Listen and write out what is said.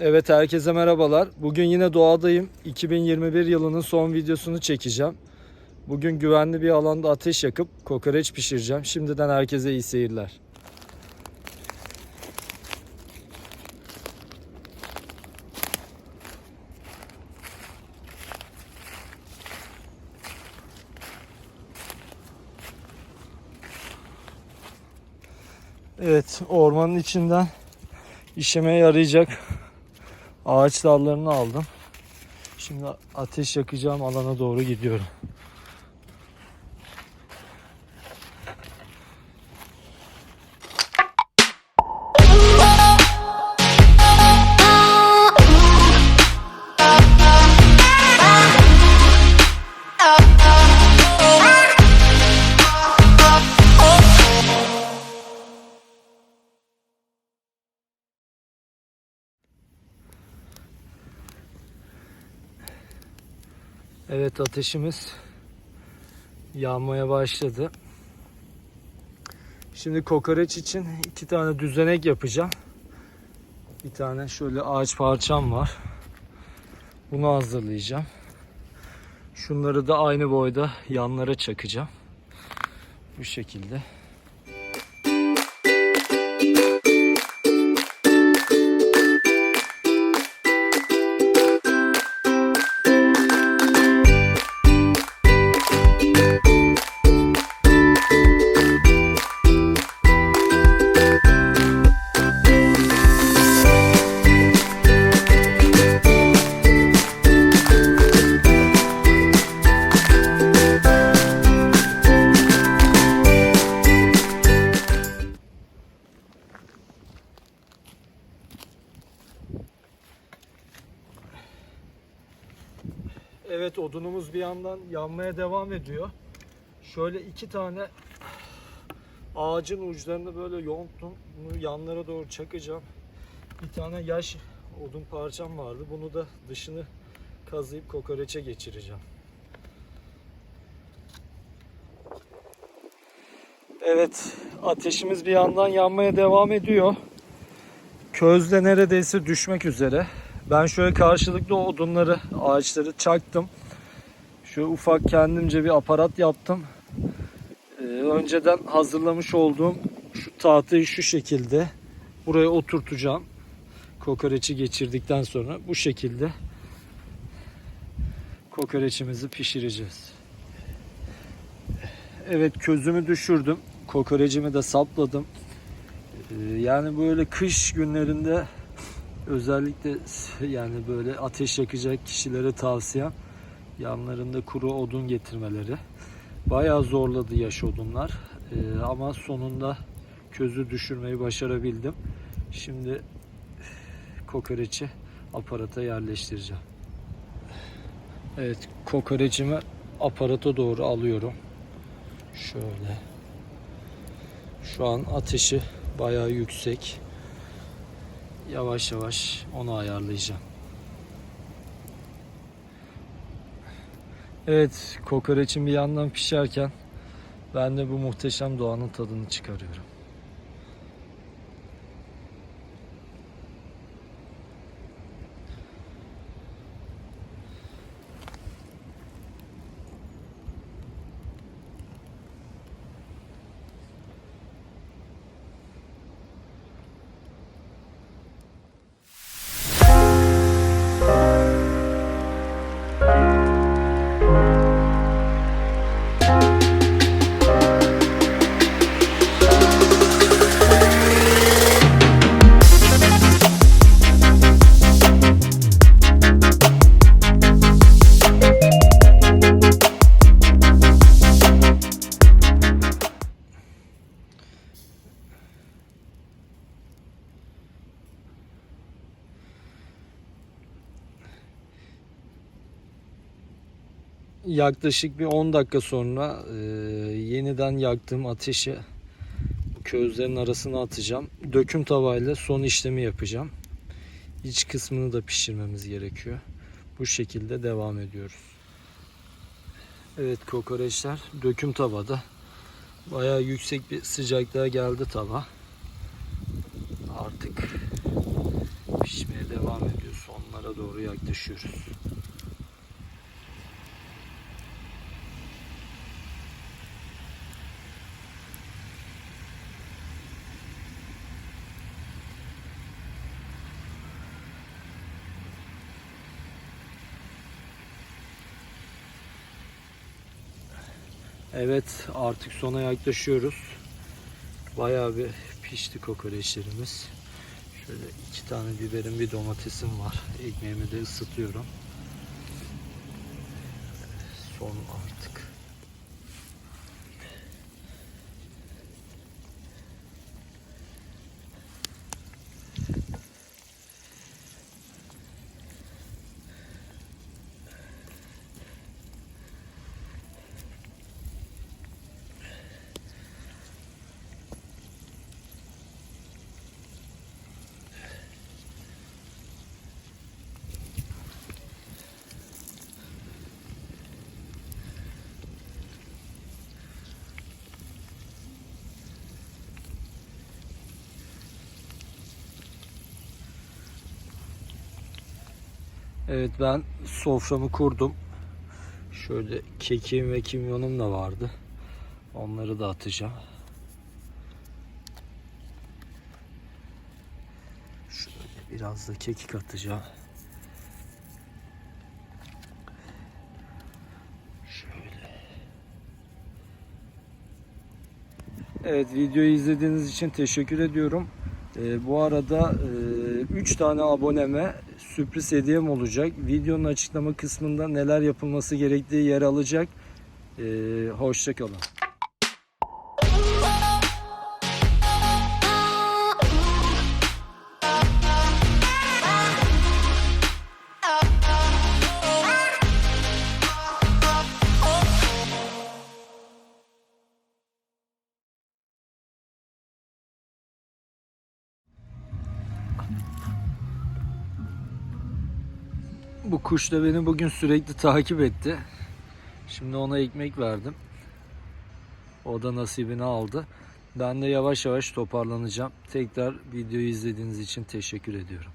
Evet herkese merhabalar. Bugün yine doğadayım. 2021 yılının son videosunu çekeceğim. Bugün güvenli bir alanda ateş yakıp kokoreç pişireceğim. Şimdiden herkese iyi seyirler. Evet ormanın içinden işime yarayacak ağaç dallarını aldım. Şimdi ateş yakacağım alana doğru gidiyorum. Evet ateşimiz yanmaya başladı. Şimdi kokoreç için iki tane düzenek yapacağım. Bir tane şöyle ağaç parçam var. Bunu hazırlayacağım. Şunları da aynı boyda yanlara çakacağım. Bu şekilde. Evet odunumuz bir yandan yanmaya devam ediyor. Şöyle iki tane ağacın uçlarını böyle yonttum. Bunu yanlara doğru çakacağım. Bir tane yaş odun parçam vardı. Bunu da dışını kazıyıp kokoreçe geçireceğim. Evet ateşimiz bir yandan yanmaya devam ediyor. Közde neredeyse düşmek üzere. Ben şöyle karşılıklı odunları, ağaçları çaktım. Şöyle ufak kendimce bir aparat yaptım. Ee, önceden hazırlamış olduğum şu tahtayı şu şekilde buraya oturtacağım. Kokoreçi geçirdikten sonra bu şekilde kokoreçimizi pişireceğiz. Evet közümü düşürdüm. Kokorecimi de sapladım. Ee, yani böyle kış günlerinde özellikle yani böyle ateş yakacak kişilere tavsiyem yanlarında kuru odun getirmeleri. Bayağı zorladı yaş odunlar Ee, ama sonunda közü düşürmeyi başarabildim. Şimdi kokoreçi aparata yerleştireceğim. Evet kokoreçimi aparata doğru alıyorum. Şöyle. Şu an ateşi bayağı yüksek yavaş yavaş onu ayarlayacağım. Evet, kokoreçin bir yandan pişerken ben de bu muhteşem doğanın tadını çıkarıyorum. Yaklaşık bir 10 dakika sonra e, yeniden yaktığım ateşi közlerin arasına atacağım. Döküm tavayla son işlemi yapacağım. İç kısmını da pişirmemiz gerekiyor. Bu şekilde devam ediyoruz. Evet kokoreçler döküm tavada. Bayağı yüksek bir sıcaklığa geldi tava. Artık pişmeye devam ediyor. Onlara doğru yaklaşıyoruz. Evet artık sona yaklaşıyoruz. Bayağı bir pişti kokoreçlerimiz. Şöyle iki tane biberim bir domatesim var. Ekmeğimi de ısıtıyorum. Son artık. Evet ben soframı kurdum. Şöyle kekim ve kimyonum da vardı. Onları da atacağım. Şöyle biraz da kekik atacağım. Şöyle. Evet videoyu izlediğiniz için teşekkür ediyorum. Ee, bu arada 3 tane aboneme sürpriz hediyem olacak. Videonun açıklama kısmında neler yapılması gerektiği yer alacak. Ee, Hoşçakalın. Bu kuş da beni bugün sürekli takip etti. Şimdi ona ekmek verdim. O da nasibini aldı. Ben de yavaş yavaş toparlanacağım. Tekrar videoyu izlediğiniz için teşekkür ediyorum.